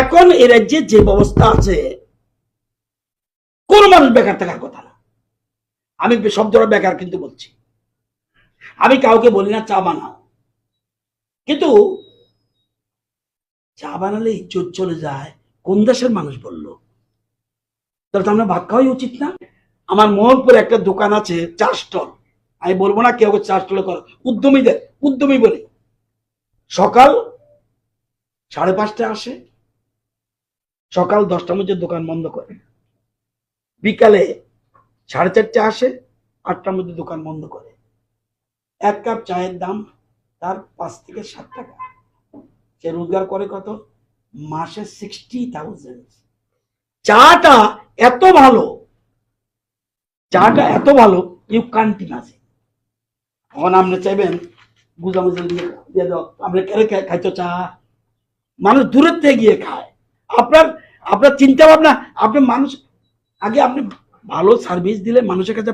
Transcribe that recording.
এখন এই রাজ্যে যে ব্যবস্থা আছে, কোন মানুষ বেকার থাকার কথা না। আমি শব্দটা বেকার কিন্তু বলছি। আমি কাউকে বলি না চা বানাও। কিন্তু চা বানালে ইজ্জত চলে যায়। কোন দেশের মানুষ বলল? তাহলে তো আমরা ভাত খাওয়াই উচিত না? আমার মোহনপুরে একটা দোকান আছে, চা স্টল। আমি বলব না কেউ চা স্টলে করো। উদ্যমীদের, উদ্যমী বলি। সকাল সাড়ে পাঁচটায় আসে। সকাল দশটার মধ্যে দোকান বন্ধ করে। বিকালে সাড়ে চারটে আসে, আটটার মধ্যে দোকান বন্ধ করে। এক কাপ চায়ের দাম তার পাঁচ থেকে সাত টাকা। সে রোজগার করে কত? মাসে সিক্সটি থাউজেন্ড চাটা এত ভালো, চাটা এত ভালো ইউ কান্টি আছে এখন আপনি চাইবেন গুজামুজি দিয়ে আপনি কেড়ে খাইতো চা। মানুষ দূরের থেকে গিয়ে খায়। আপনার আপনার চিন্তা ভাবনা আপনি মানুষ আগে আপনি ভালো সার্ভিস দিলে মানুষের কাছে